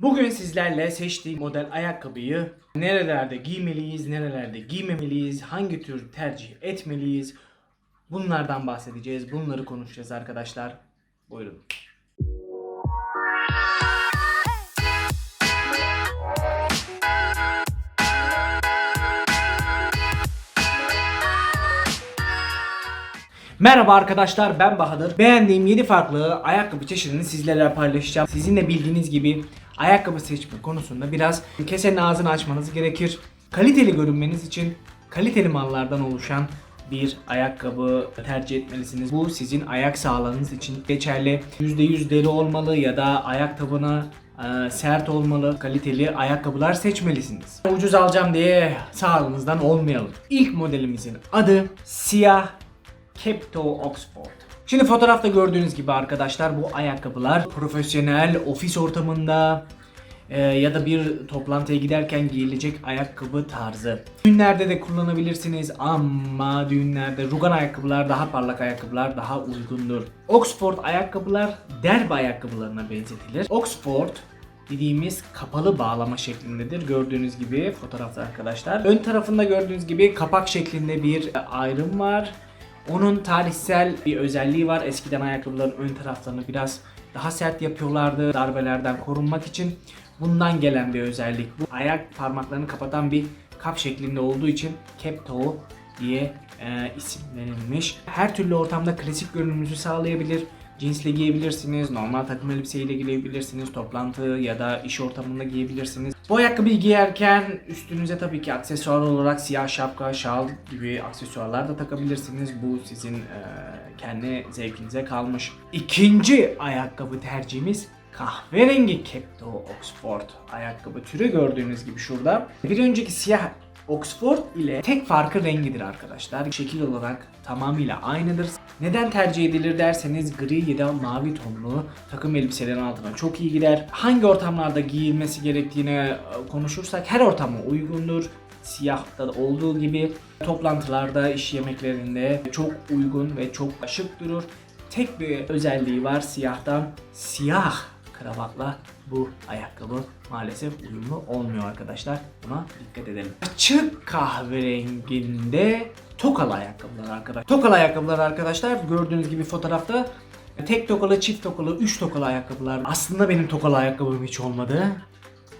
Bugün sizlerle seçtiğim model ayakkabıyı nerelerde giymeliyiz, nerelerde giymemeliyiz, hangi tür tercih etmeliyiz bunlardan bahsedeceğiz. Bunları konuşacağız arkadaşlar. Buyurun. Merhaba arkadaşlar ben Bahadır. Beğendiğim 7 farklı ayakkabı çeşidini sizlerle paylaşacağım. Sizin de bildiğiniz gibi ayakkabı seçme konusunda biraz kesenin ağzını açmanız gerekir. Kaliteli görünmeniz için kaliteli mallardan oluşan bir ayakkabı tercih etmelisiniz. Bu sizin ayak sağlığınız için geçerli. %100 deri olmalı ya da ayak tabanı e, sert olmalı, kaliteli ayakkabılar seçmelisiniz. Ucuz alacağım diye sağlığınızdan olmayalım. İlk modelimizin adı siyah Kepto Oxford. Şimdi fotoğrafta gördüğünüz gibi arkadaşlar bu ayakkabılar profesyonel ofis ortamında e, ya da bir toplantıya giderken giyilecek ayakkabı tarzı. Düğünlerde de kullanabilirsiniz ama düğünlerde rugan ayakkabılar daha parlak ayakkabılar daha uygundur. Oxford ayakkabılar derbi ayakkabılarına benzetilir. Oxford dediğimiz kapalı bağlama şeklindedir. Gördüğünüz gibi fotoğrafta arkadaşlar. Ön tarafında gördüğünüz gibi kapak şeklinde bir ayrım var. Onun tarihsel bir özelliği var. Eskiden ayakkabıların ön taraflarını biraz daha sert yapıyorlardı darbelerden korunmak için. Bundan gelen bir özellik bu. Ayak parmaklarını kapatan bir kap şeklinde olduğu için cap toe diye e, isimlenilmiş. Her türlü ortamda klasik görünümünüzü sağlayabilir. Cinsle giyebilirsiniz, normal takım elbiseyle giyebilirsiniz, toplantı ya da iş ortamında giyebilirsiniz. Bu ayakkabıyı giyerken üstünüze tabii ki aksesuar olarak siyah şapka, şal gibi aksesuarlar da takabilirsiniz. Bu sizin e, kendi zevkinize kalmış. İkinci ayakkabı tercihimiz kahverengi Kepto Oxford ayakkabı türü gördüğünüz gibi şurada. Bir önceki siyah Oxford ile tek farkı rengidir arkadaşlar. Şekil olarak tamamıyla aynıdır. Neden tercih edilir derseniz gri ya da mavi tonlu takım elbiselerin altına çok iyi gider. Hangi ortamlarda giyilmesi gerektiğine e, konuşursak her ortama uygundur. Siyahta olduğu gibi toplantılarda, iş yemeklerinde çok uygun ve çok şık durur. Tek bir özelliği var siyahtan. Siyah kravatla bu ayakkabı maalesef uyumlu olmuyor arkadaşlar. Buna dikkat edelim. Açık kahverenginde tokalı ayakkabılar arkadaşlar. Tokalı ayakkabılar arkadaşlar gördüğünüz gibi fotoğrafta tek tokalı, çift tokalı, üç tokalı ayakkabılar. Aslında benim tokalı ayakkabım hiç olmadı.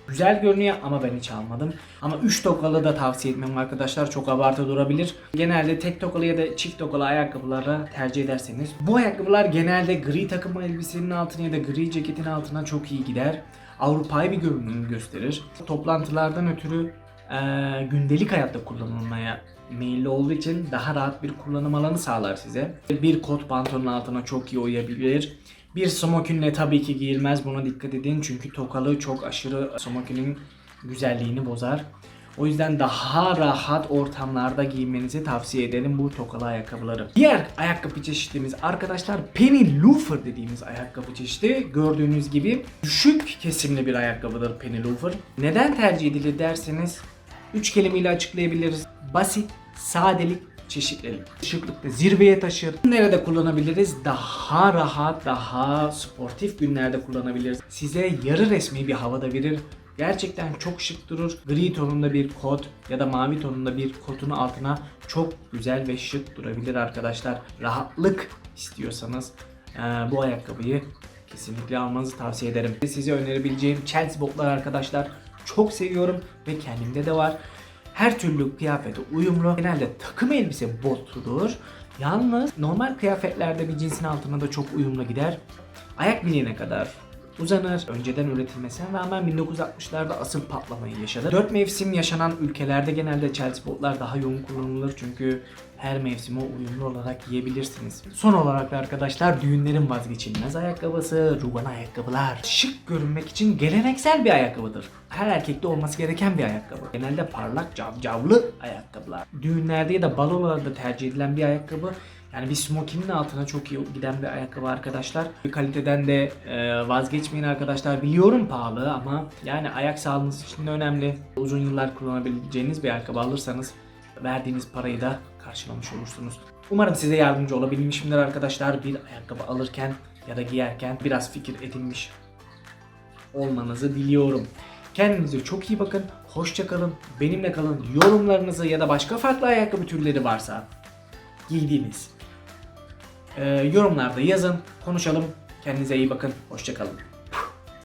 Güzel görünüyor ama ben hiç almadım. Ama 3 tokalı da tavsiye etmem arkadaşlar. Çok abartı durabilir. Genelde tek tokalı ya da çift tokalı ayakkabılara tercih ederseniz. Bu ayakkabılar genelde gri takım elbisenin altına ya da gri ceketin altına çok iyi gider. Avrupa'yı bir görünüm gösterir. Toplantılardan ötürü eee, gündelik hayatta kullanılmaya meyilli olduğu için daha rahat bir kullanım alanı sağlar size. Bir kot pantolonun altına çok iyi uyabilir. Bir smokinle tabii ki giyilmez buna dikkat edin çünkü tokalı çok aşırı smokinin güzelliğini bozar. O yüzden daha rahat ortamlarda giymenizi tavsiye ederim bu tokalı ayakkabıları. Diğer ayakkabı çeşitimiz arkadaşlar penny loafer dediğimiz ayakkabı çeşidi. Gördüğünüz gibi düşük kesimli bir ayakkabıdır penny loafer. Neden tercih edilir derseniz 3 kelimeyle açıklayabiliriz. Basit, sadelik, çeşitlilik. Şıklıkta zirveye taşır. Nerede kullanabiliriz? Daha rahat, daha sportif günlerde kullanabiliriz. Size yarı resmi bir havada verir. Gerçekten çok şık durur. Gri tonunda bir kot ya da mavi tonunda bir kotun altına çok güzel ve şık durabilir arkadaşlar. Rahatlık istiyorsanız eee, bu ayakkabıyı kesinlikle almanızı tavsiye ederim. Size önerebileceğim Chelsea botlar arkadaşlar. Çok seviyorum ve kendimde de var. Her türlü kıyafete uyumlu. Genelde takım elbise botudur. Yalnız normal kıyafetlerde bir cinsin altına da çok uyumlu gider. Ayak bileğine kadar uzanır. Önceden üretilmesine rağmen 1960'larda asıl patlamayı yaşadı. 4 mevsim yaşanan ülkelerde genelde Chelsea botlar daha yoğun kullanılır çünkü her mevsime uyumlu olarak giyebilirsiniz. Son olarak da arkadaşlar düğünlerin vazgeçilmez ayakkabısı, rugan ayakkabılar. Şık görünmek için geleneksel bir ayakkabıdır. Her erkekte olması gereken bir ayakkabı. Genelde parlak cavcavlı ayakkabılar. Düğünlerde ya da balolarda tercih edilen bir ayakkabı. Yani bir smokinin altına çok iyi giden bir ayakkabı arkadaşlar. Kaliteden de e, vazgeçmeyin arkadaşlar. Biliyorum pahalı ama yani ayak sağlığınız için de önemli. Uzun yıllar kullanabileceğiniz bir ayakkabı alırsanız verdiğiniz parayı da karşılamış olursunuz. Umarım size yardımcı olabilmişimdir arkadaşlar. Bir ayakkabı alırken ya da giyerken biraz fikir edinmiş olmanızı diliyorum. Kendinize çok iyi bakın. Hoşça kalın. Benimle kalın. Yorumlarınızı ya da başka farklı ayakkabı türleri varsa giydiğiniz e, yorumlarda yazın. Konuşalım. Kendinize iyi bakın. Hoşça kalın.